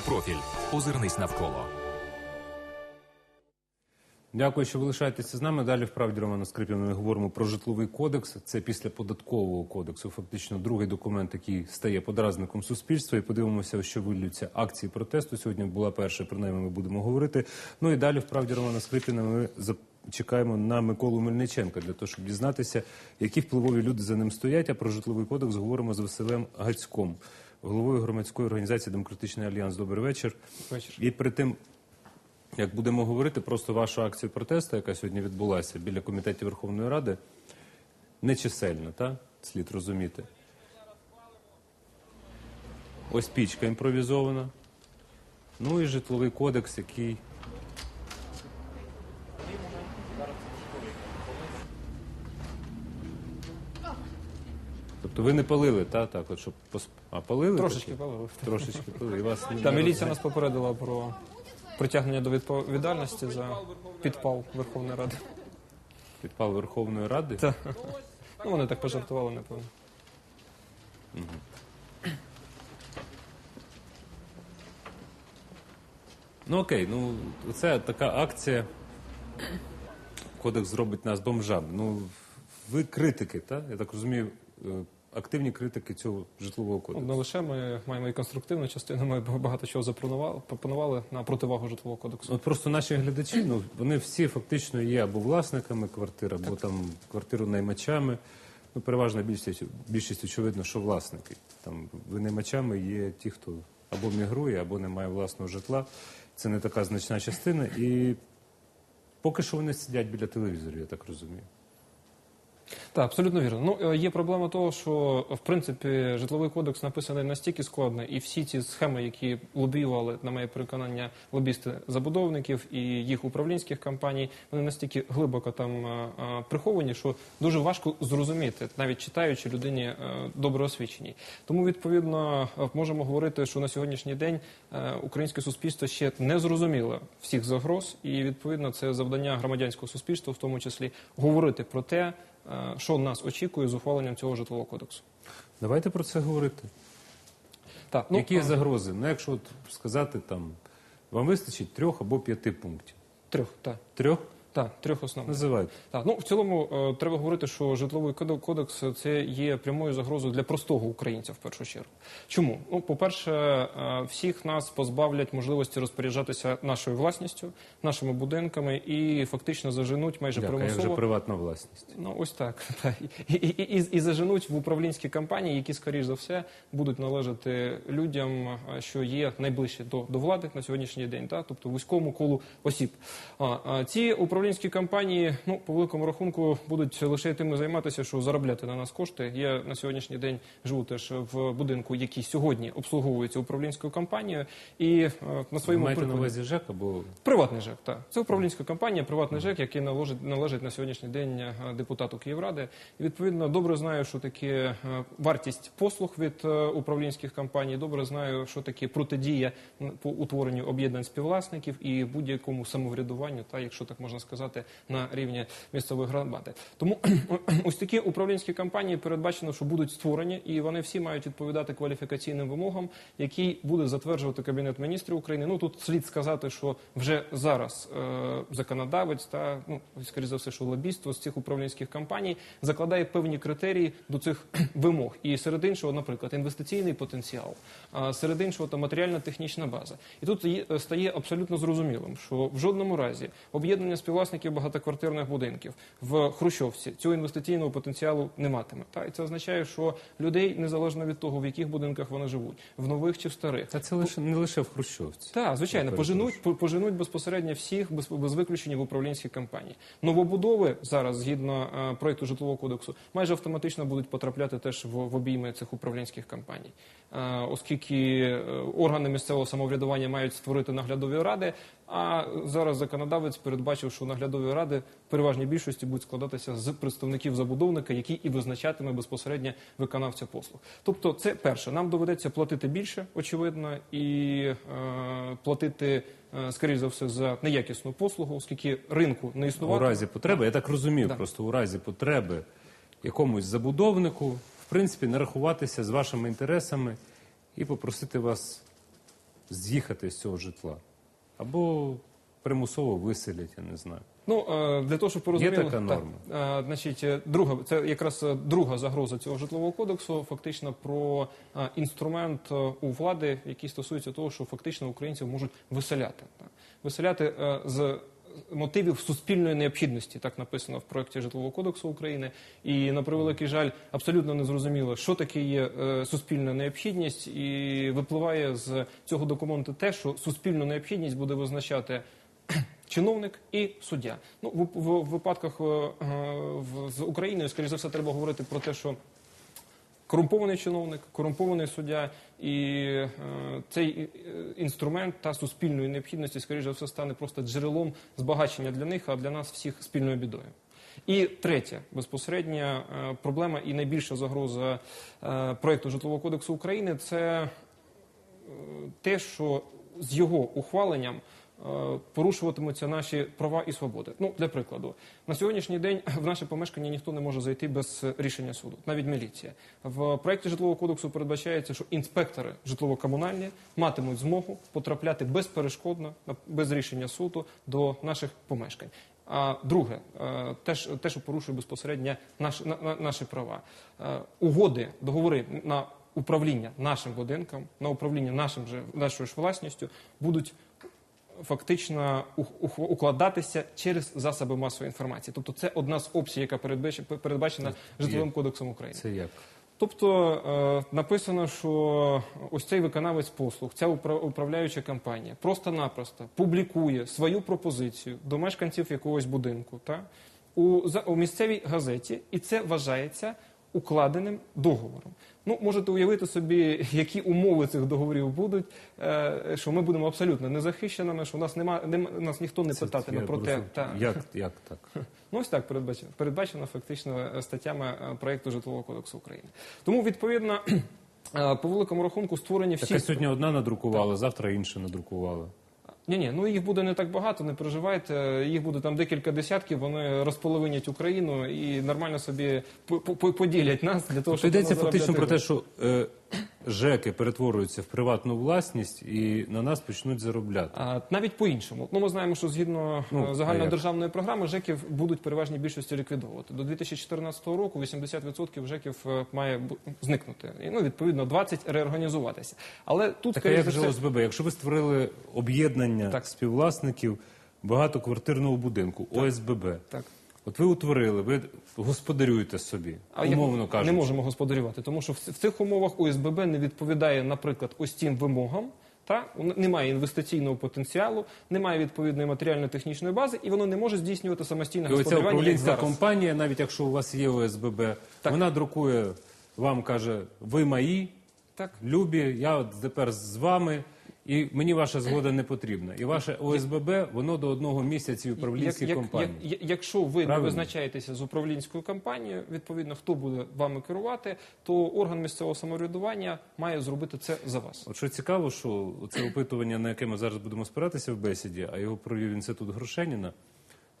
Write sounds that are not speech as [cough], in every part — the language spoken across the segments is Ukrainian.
Профіль. Озирнись навколо. Дякую, що ви лишаєтеся з нами. Далі вправді Романа Скрипіна ми говоримо про житловий кодекс. Це після податкового кодексу, фактично другий документ, який стає подразником суспільства. І подивимося, що вилються акції протесту. Сьогодні була перша, про неї ми будемо говорити. Ну і далі вправді Романа Скрипіна ми чекаємо на Миколу Мельниченка для того, щоб дізнатися, які впливові люди за ним стоять. А про житловий кодекс говоримо з Василем Гацьком, головою громадської організації Демократичний альянс. Добрий вечір. Вечір. І перед тим як будемо говорити, просто вашу акцію протесту, яка сьогодні відбулася біля комітетів Верховної Ради, нечисельна, та? слід розуміти. Ось пічка імпровізована. Ну і житловий кодекс, який. Тобто ви не палили, та? так? От, щоб пос... А палили? Трошечки таки? палили. Трошечки палили. І вас Та не міліція нас попередила про притягнення до відповідальності за підпал Верховної Ради. Підпал Верховної Ради. Та. Ну, вони так пожартували, напевно. Ну окей, ну це така акція. Кодекс зробить нас бомжами. Ну, ви критики, так? Я так розумію, е, активні критики цього житлового Ну, кодексу. Не лише ми маємо і конструктивну частину, ми багато чого запропонували, пропонували на противагу житлового кодексу. От просто наші глядачі, ну вони всі фактично є або власниками квартир, або там квартиру наймачами. Ну, переважна більшість, більшість очевидно, що власники. Там винаймачами є ті, хто або мігрує, або не має власного житла. Це не така значна частина. І поки що вони сидять біля телевізорів, я так розумію. Так, абсолютно вірно. Ну е, є проблема того, що в принципі житловий кодекс написаний настільки складно, і всі ці схеми, які лобіювали, на моє переконання, лобісти забудовників і їх управлінських компаній, вони настільки глибоко там е, е, приховані, що дуже важко зрозуміти, навіть читаючи людині добре освіченій. Тому відповідно можемо говорити, що на сьогоднішній день українське суспільство ще не зрозуміло всіх загроз, і відповідно це завдання громадянського суспільства, в тому числі говорити про те. Е, що нас очікує з ухваленням цього житлового кодексу. Давайте про це говорити. Так, ну, Які а... загрози? Ну, якщо от сказати там, вам вистачить трьох або п'яти пунктів. трьох, так, Трьох? Так, трьох основних. Називайте. Так, ну в цілому е, треба говорити, що житловий кодекс це є прямою загрозою для простого українця в першу чергу. Чому? Ну, по-перше, е, всіх нас позбавлять можливості розпоряджатися нашою власністю, нашими будинками і фактично заженуть майже Дякую, примусово. приватна власність. Ну ось так. [laughs] так. І, і, і, і, і заженуть в управлінські компанії, які, скоріш за все, будуть належати людям, що є найближче до, до влади на сьогоднішній день, та? тобто вузькому колу осіб. А, а ці управлінські компанії, ну по великому рахунку, будуть лише тим займатися, що заробляти на нас кошти. Я на сьогоднішній день живу теж в будинку, який сьогодні обслуговується управлінською компанією, і е, на своєму маєте на увазі ЖЕК або Приватний ЖЕК, так. Це управлінська компанія, приватний ЖЕК, який належить, належить на сьогоднішній день е, депутату Київради. І відповідно добре знаю, що таке вартість послуг від е, управлінських компаній. Добре знаю, що таке протидія по утворенню об'єднань співвласників і будь-якому самоврядуванню, та якщо так можна сказати, на рівні місцевої громади. Тому [clears throat] ось такі управлінські компанії передбачено, що будуть створені, і вони всі мають відповідати кваліфікаційним вимогам, які буде затверджувати кабінет міністрів України. Ну тут слід сказати, що вже зараз е, законодавець та ну скоріше за все, що лобійство з цих управлінських компаній закладає певні критерії до цих [clears throat] вимог. І серед іншого, наприклад, інвестиційний потенціал, а серед іншого та матеріально-технічна база. І тут стає абсолютно зрозумілим, що в жодному разі об'єднання співвласників багатоквартирних будинків в Хрущовці цього інвестиційного потенціалу не матиме. Та і це означає, що людей незалежно від того, в яких будинках вони живуть, в нових чи в старих, та це лише не лише в Хрущовці. так, звичайно, поженуть, поженуть безпосередньо всіх без, без виключення в управлінські компанії. Новобудови зараз, згідно е, проекту житлового кодексу, майже автоматично будуть потрапляти теж в, в обійми цих управлінських компаній, Е, оскільки е, органи місцевого самоврядування мають створити наглядові ради. А зараз законодавець передбачив, що наглядові ради в переважній більшості будуть складатися з представників забудовника, який і визначатиме безпосередньо виконавця послуг. Тобто, це перше, нам доведеться платити більше, очевидно, і е, платити, е, скоріш за все, за неякісну послугу, оскільки ринку не У разі потреби, я так розумію, Да. просто у разі потреби якомусь забудовнику, в принципі, не рахуватися з вашими інтересами і попросити вас з'їхати з цього житла. Або примусово виселять, я не знаю. Ну е, для того, щоб порозуміли, така норма? Так, значить, е, друга це якраз е, друга загроза цього житлового кодексу, фактично про е, інструмент е, у влади, який стосується того, що фактично українців можуть виселяти. Виселяти е, з мотивів суспільної необхідності, так написано в проєкті житлового кодексу України. І на превеликий жаль, абсолютно не зрозуміло, що таке є е, суспільна необхідність, і випливає з цього документу те, що суспільну необхідність буде визначати [clears throat] чиновник і суддя. Ну в, в, в випадках е, е, в, з Україною, скоріш за все, треба говорити про те, що корумпований чиновник, корумпований суддя, і е, цей е, інструмент та суспільної необхідності, скоріш за все, стане просто джерелом збагачення для них, а для нас всіх спільною бідою. І третя безпосередня е, проблема і найбільша загроза е, проекту житлового кодексу України це те, що з його ухваленням порушуватимуться наші права і свободи. Ну, для прикладу, на сьогоднішній день в наше помешкання ніхто не може зайти без е, рішення суду, навіть міліція. В проєкті житлового кодексу передбачається, що інспектори житлово-комунальні матимуть змогу потрапляти безперешкодно, без рішення суду до наших помешкань. А друге, е, теж те, що порушує безпосередньо наш, на, на- наші права. Е, Угоди, договори на управління нашим будинком, на управління нашим же нашою ж власністю будуть фактично укладатися через засоби масової інформації. Тобто це одна з опцій, яка передбач- передбачена житловим кодексом України. Це як? Тобто е, написано, що ось цей виконавець послуг, ця упра- управляюча компанія просто-напросто публікує свою пропозицію до мешканців якогось будинку та, у, у місцевій газеті, і це вважається укладеним договором. Ну, можете уявити собі, [laughs] які умови цих договорів будуть, е, що ми будемо абсолютно незахищеними, що у нас нема, нема нас ніхто не питатиме про те, та, Як, як так? [laughs] Ну, ось так передбачено, передбачено фактично е, статтями е, проекту житлового кодексу України. Тому відповідно. [clears throat] По великому рахунку створені Так а сьогодні одна надрукувала, завтра інша надрукувала. Ні, ні, ну їх буде не так багато, не переживайте. Їх буде там декілька десятків. Вони розполовинять Україну і нормально собі по- по- поділять нас для того, Тобто щоб йдеться фактично про те, що е, ЖЕКи перетворюються в приватну власність і на нас почнуть заробляти. А, навіть по-іншому. Ну, ми знаємо, що згідно Ну, е, а загальної державної програми ЖЕКів будуть переважній більшості ліквідовувати. До 2014 року 80% ЖЕКів е, має зникнути. І, ну, відповідно, 20 реорганізуватися. Але тут, Так а як же все, ОСББ? Якщо ви створили об'єднання Так. співвласників багатоквартирного будинку, ОСББ, так. от ви утворили, ви господарюєте собі, А умовно кажучи. не можемо господарювати, тому що в, в цих умовах ОСББ не відповідає, наприклад, ось цим вимогам. Та немає інвестиційного потенціалу, немає відповідної матеріально-технічної бази, і воно не може здійснювати самостійне І оця господарювання управлінська зараз. компанія, навіть якщо у вас є ОСББ, вона друкує, вам каже, ви мої, Так. любі, я тепер з вами, і мені ваша згода не потрібна. І ваше ОСББ, воно до одного місяця і управлінській Як- як- компанії. як- якщо ви Правильно. не визначаєтеся з управлінською компанією, відповідно, хто буде вами керувати, то орган місцевого самоврядування має зробити це за вас. От що цікаво, що це опитування, на яке ми зараз будемо спиратися в бесіді, а його провів інститут Грошеніна,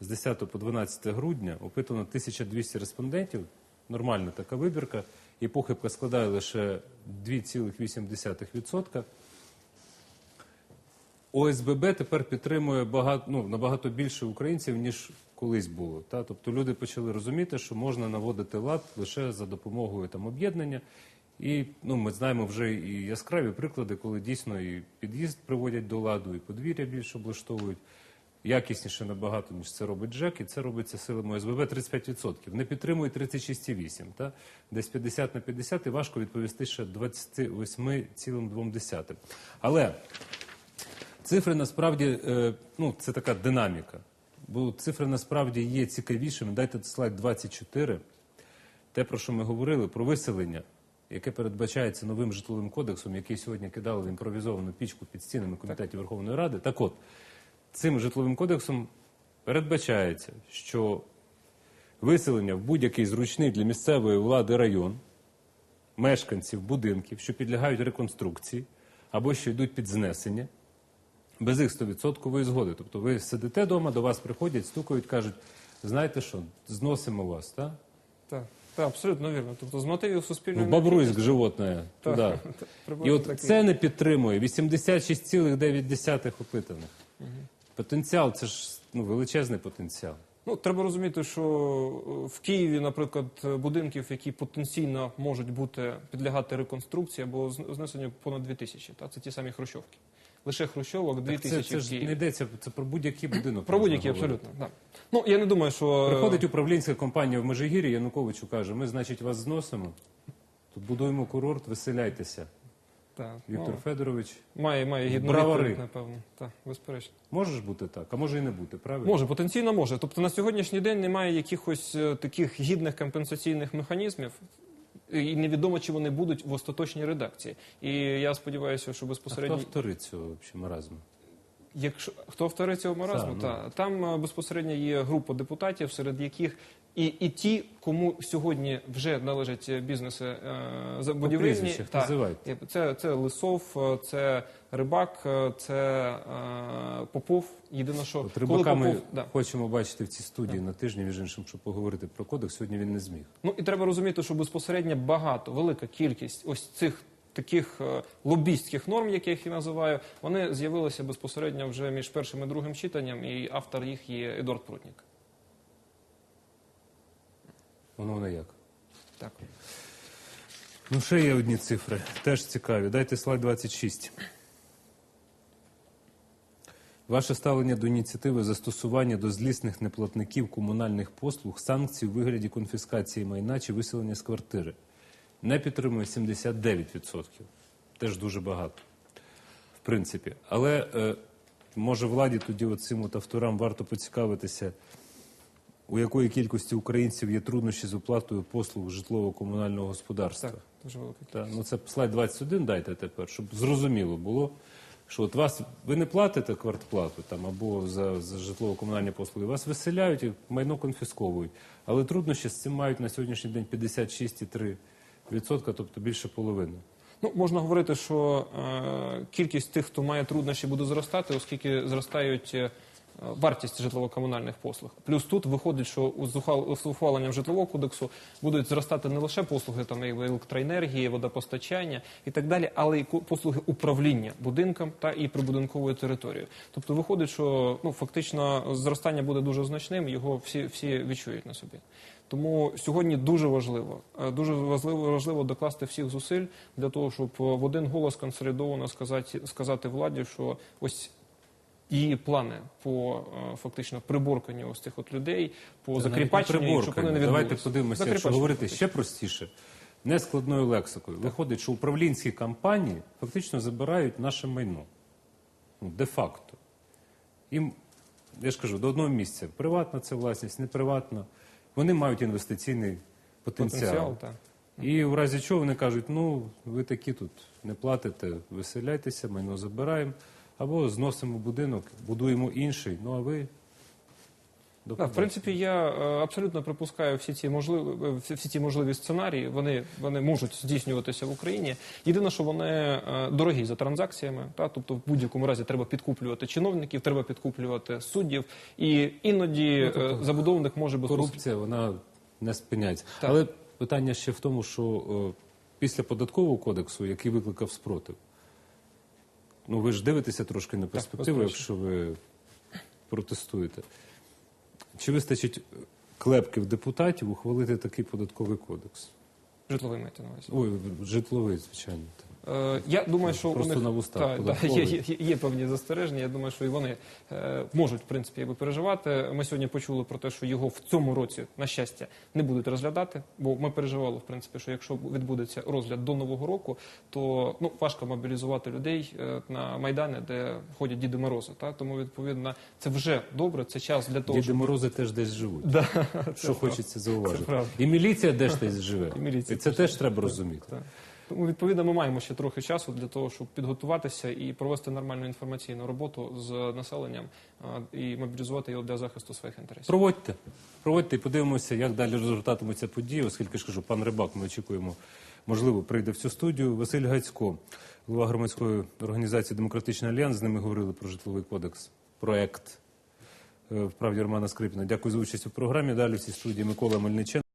з 10 по 12 грудня опитано 1200 респондентів, нормальна така вибірка, і похибка складає лише 2,8%. ОСББ тепер підтримує багато, ну, набагато більше українців, ніж колись було. Та? Тобто люди почали розуміти, що можна наводити лад лише за допомогою там, об'єднання. І ну, ми знаємо вже і яскраві приклади, коли дійсно і під'їзд приводять до ладу, і подвір'я більше облаштовують. Якісніше набагато, ніж це робить ЖЕК, і це робиться силами ОСББ 35%. Не підтримують 36,8%. Та? Десь 50 на 50 і важко відповісти ще 28,2%. Але Цифри насправді е, ну, це така динаміка. Бо цифри насправді є цікавішими. Дайте слайд 24. Те, про що ми говорили, про виселення, яке передбачається новим житловим кодексом, який сьогодні кидали в імпровізовану пічку під стінами комітетів Верховної Ради. Так от, цим житловим кодексом передбачається, що виселення в будь-який зручний для місцевої влади район мешканців будинків, що підлягають реконструкції або що йдуть під знесення, без їх 100% згоди. Тобто ви сидите вдома, до вас приходять, стукають, кажуть, знаєте що, зносимо вас, так? Так, Так, абсолютно вірно. Тобто з мотивів Ну, бабруйськ Бобруйськ животне. Так, Туди. І от так це не підтримує. 86,9 опитаних. Потенціал це ж ну, величезний потенціал. Ну, треба розуміти, що е, в Києві, наприклад, будинків, які потенційно можуть бути підлягати реконструкції або з- знесенню понад 2 тисячі. Та це ті самі хрущовки. Лише хрущовок 2 Так це, тисячі це ж не йдеться це про будь-який будинок. Про будь-які абсолютно. Так. Ну я не думаю, що е, Приходить управлінська компанія в Межигір'ї, Януковичу каже, ми, значить, вас зносимо, тут будуємо курорт, виселяйтеся. Так, Віктор ну, Федорович, має, має гідну Бравари. відповідь, напевно. Так, безперечно. може ж бути так, а може і не бути, правильно? Може, потенційно може. Тобто на сьогоднішній день немає якихось е, таких гідних компенсаційних механізмів. І невідомо, чи вони будуть в остаточній редакції. І я сподіваюся, що А хто безпосередньо автори цього взагалі маразму? Якщо хто автори цього маразму, Та, та, ну. там е, безпосередньо є група депутатів, серед яких і, і ті, кому сьогодні вже належать бізнеси е, за будівельні. Та, це, це Лисов, е, це Рибак, е, це е, Попов. Єдине, що От коли рибака ми да. хочемо бачити в цій студії на тижні, між іншим, щоб поговорити про кодекс. Сьогодні він не зміг. Ну і треба розуміти, що безпосередньо багато, велика кількість ось цих таких е, лобістських норм, яких я називаю, вони з'явилися безпосередньо вже між першим і другим читанням, і автор їх є Едуард Прутнік. Воно воно як. Так. Ну, ще є одні цифри, теж цікаві. Дайте слайд 26. Ваше ставлення до ініціативи застосування до злісних неплатників комунальних послуг санкцій у вигляді конфіскації майна чи виселення з квартири не підтримує 79%. Теж дуже багато, в принципі. Але е, може владі тоді от цим от авторам варто поцікавитися, у якої кількості українців є труднощі з оплатою послуг житлово-комунального господарства. Так, дуже велика Та, ну це слайд 21 дайте тепер, щоб зрозуміло було, що от вас ви не платите квартплату там або за, за житлово-комунальні послуги, вас виселяють і майно конфісковують. Але труднощі з цим мають на сьогоднішній день 56,3%, тобто більше половини. Ну, можна говорити, що е, кількість тих, хто має труднощі, буде зростати, оскільки зростають е, вартість житлово-комунальних послуг. Плюс тут виходить, що з ухваленням житлового кодексу будуть зростати не лише послуги там електроенергії, водопостачання і так далі, але й послуги управління будинком та і прибудинковою територією. Тобто виходить, що ну фактично зростання буде дуже значним, його всі, всі відчують на собі. Тому сьогодні дуже важливо, е, дуже важливо, важливо докласти всіх зусиль для того, щоб е, в один голос консолідовано сказати, сказати владі, що ось її плани по е, фактично приборканню ось цих от людей, по закріпаченню, не щоб вони не. Давайте подивимося, якщо говорити фактично. ще простіше, нескладною лексикою. Виходить, що управлінські компанії фактично забирають наше майно. Ну, де-факто. Їм, я ж кажу, до одного місця. Приватна це власність, не приватна. Вони мають інвестиційний потенціал. потенціал. І в разі чого вони кажуть, ну ви такі тут не платите, виселяйтеся, майно забираємо, або зносимо будинок, будуємо інший, ну а ви. Так, в принципі, я е, абсолютно припускаю всі ці можливі е, всі, ці можливі сценарії. Вони, вони можуть здійснюватися в Україні. Єдине, що вони е, дорогі за транзакціями. Та тобто, в будь-якому разі треба підкуплювати чиновників, треба підкуплювати суддів, і іноді Ну, е, забудовник може безпосередньо корупція вона не спиняється. Так. Але питання ще в тому, що о, після податкового кодексу, який викликав спротив, ну ви ж дивитеся трошки на перспективу, якщо ви протестуєте. Чи вистачить клепків депутатів ухвалити такий податковий кодекс? житловий маєте на увазі. Ой, житловий, звичайно. Е, Я думаю, що Просто у них на вустах та, та, є, є, є певні застереження. Я думаю, що і вони е, можуть в принципі якби переживати. Ми сьогодні почули про те, що його в цьому році, на щастя, не будуть розглядати. Бо ми переживали, в принципі, що якщо відбудеться розгляд до нового року, то ну важко мобілізувати людей е, на майдани, де ходять Діди Морози. Та тому відповідно це вже добре. Це час для того, Діди щоб Морози теж десь живуть. Да, Що хочеться зауважити. І міліція десь десь живе. І міліція І це теж треба розуміти. Так. Тому відповідно ми маємо ще трохи часу для того, щоб підготуватися і провести нормальну інформаційну роботу з населенням і мобілізувати його для захисту своїх інтересів. Проводьте. Проводьте і подивимося, як далі розгортатимуться події, оскільки ж кажу, пан Рибак, ми очікуємо, можливо, прийде в цю студію. Василь Гацько, голова громадської організації Демократичний Альянс. З ними говорили про житловий кодекс, проект е, в Романа Скрипіна. Дякую за участь у програмі. Далі в цій студії Микола Мельниченко.